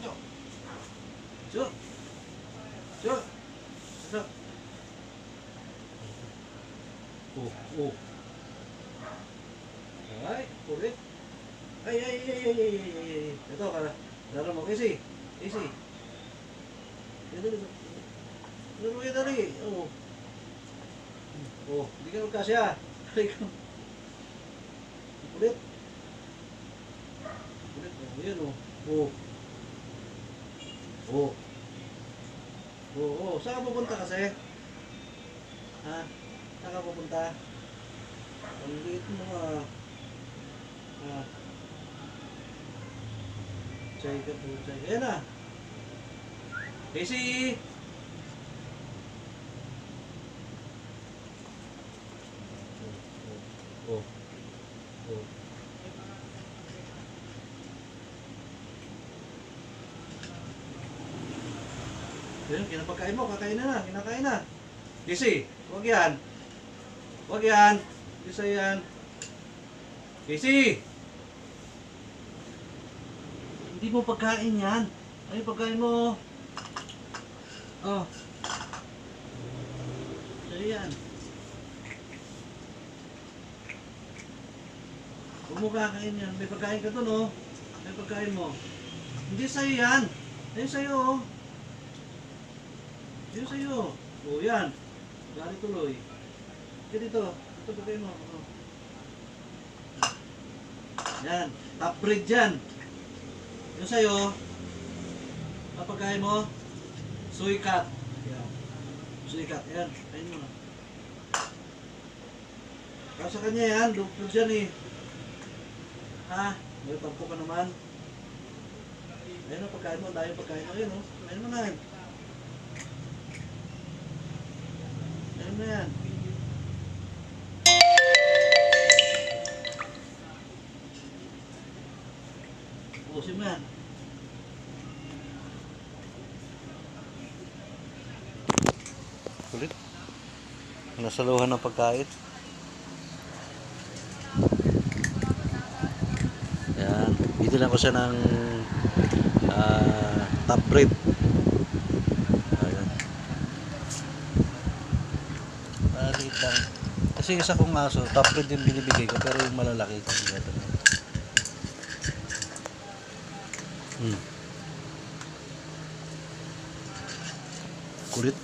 Cok. Cok. Cok. Cok. Oh, oh. Ay, kulit. Ay, ay, ay, ay, ay, ay, ay. Ito, kara. Laro mo, Casey. Casey. Yan, dali. Laro mo yan, dali. Oh. Oh, hindi ka magkasya. Ka. Kulit. Kulit, oh, oh. Oh. Oo, oh, saan ka pupunta kasi? Ha? Saan ka pupunta? Ang liit mo ah. Ah. Chay ka po, chay. Ayan na. Casey! Oh, oh. Ayun, kinapagkain mo, kakain na na, kinakain na. Casey, huwag yan. Huwag yan. Isa yan. Casey! Hindi mo pagkain yan. Ano yung pagkain mo? Oh. Sa'yo yan. Huwag mo kakain yan. May pagkain ka to, no? May pagkain mo. Hindi sa'yo yan. Ayun sa'yo, oh. Yun sa'yo. O yan. Gari tuloy. Kaya dito. Ito ba mo? O. Yan. Top breed yan. Yun sa'yo. Kapagkain mo. Soy cut. Yan. Cut. Yan. Kain mo na. Sa kanya yan. Doktor dyan eh. Ha? May tampo ka naman. Ayun o, pagkain mo. Dahil pagkain mo. Ayun o. Ayun mo na. Ayun na yan. Pusin mo yan. Kulit. Nasa luhan ng pagkain. Yan. Dito lang ko siya ng ah, top breed. Maliit lang. Kasi isa kong aso, top breed yung binibigay ko, pero yung malalaki. natin. Hmm. Kulit.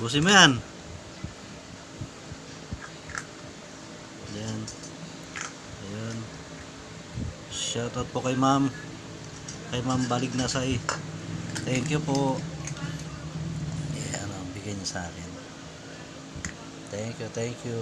Busin mo yan. Yan. Ayan. Shoutout po kay ma'am. Kay ma'am Balig Nasay. Thank you po. Ayan, ang bigay niya sa akin. Thank you, thank you.